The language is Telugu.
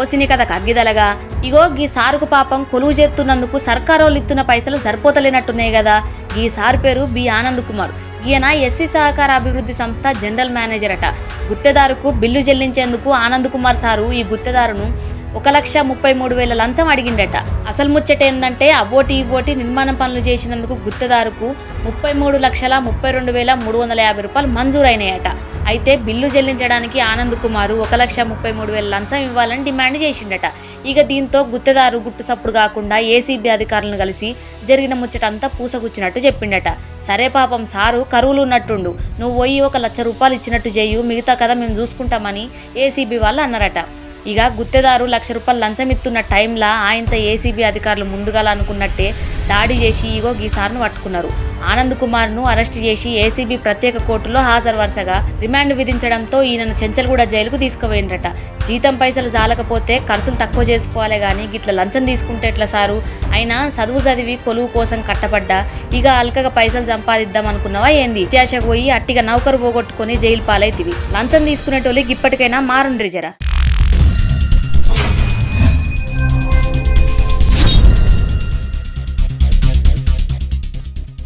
ఓసిని కథ కగ్గిదలగా. ఇగో గీ సారుకు పాపం కొలువు చేస్తున్నందుకు సర్కారోళ్ళు ఇస్తున్న పైసలు సరిపోతలేనట్టున్నాయి కదా ఈ సారు పేరు బి ఆనంద్ కుమార్. ఈయన ఎస్సీ సహకార అభివృద్ధి సంస్థ జనరల్ మేనేజర్ అట. గుత్తేదారుకు బిల్లు చెల్లించేందుకు ఆనంద్ కుమార్ సారు ఈ గుత్తేదారును ఒక లక్ష ముప్పై మూడు వేల లంచం అడిగిండట. అసలు ముచ్చట ఏంటంటే అవ్వోటి ఇవ్వోటి నిర్మాణ పనులు చేసినందుకు గుత్తేదారుకు ముప్పై మూడు లక్షల ముప్పై రెండు వేల మూడు వందల యాభై రూపాయలు మంజూరైనాయట. అయితే బిల్లు చెల్లించడానికి ఆనంద్ కుమారు ఒక లక్ష ముప్పై మూడు వేల లంచం ఇవ్వాలని డిమాండ్ చేసిండట. ఇక దీంతో గుత్తేదారు గుట్టు సప్పుడు కాకుండా ఏసీబీ అధికారులను కలిసి జరిగిన ముచ్చటంతా పూసగుచ్చినట్టు చెప్పిండట. సరే పాపం సారు కరువులు ఉన్నట్టుండు. నువ్వు పోయి ఒక లక్ష రూపాయలు ఇచ్చినట్టు చేయు మిగతా కదా మేము చూసుకుంటామని ఏసీబీ వాళ్ళు అన్నారట. ఇక గుత్తేదారు లక్ష రూపాయలు లంచం ఇస్తున్న టైంలో ఆయనతో ఏసీబీ అధికారులు ముందుగా అనుకున్నట్టే దాడి చేసి ఇగో గీసార్ను పట్టుకున్నారు. ఆనంద్ కుమార్ను అరెస్ట్ చేసి ఏసీబీ ప్రత్యేక కోర్టులో హాజరు వరుసగా రిమాండ్ విధించడంతో ఈయనను చెంచల్గూడ జైలుకు తీసుకుపోయిండ్రట. జీతం పైసలు జాలకపోతే ఖర్చులు తక్కువ చేసుకోవాలి కానీ గిట్ల లంచం తీసుకుంటే ఎట్లా సారు? అయినా చదువు చదివి కొలువు కోసం కట్టబడ్డా ఇక అల్కగా పైసలు సంపాదిద్దాం అనుకున్నావా ఏంది? ఇత్యాశ పోయి అట్టిగా నౌకరు పోగొట్టుకొని జైలు పాలైతివి. లంచం తీసుకునేటోళ్ళు ఇప్పటికైనా మారుండ్రి జరా.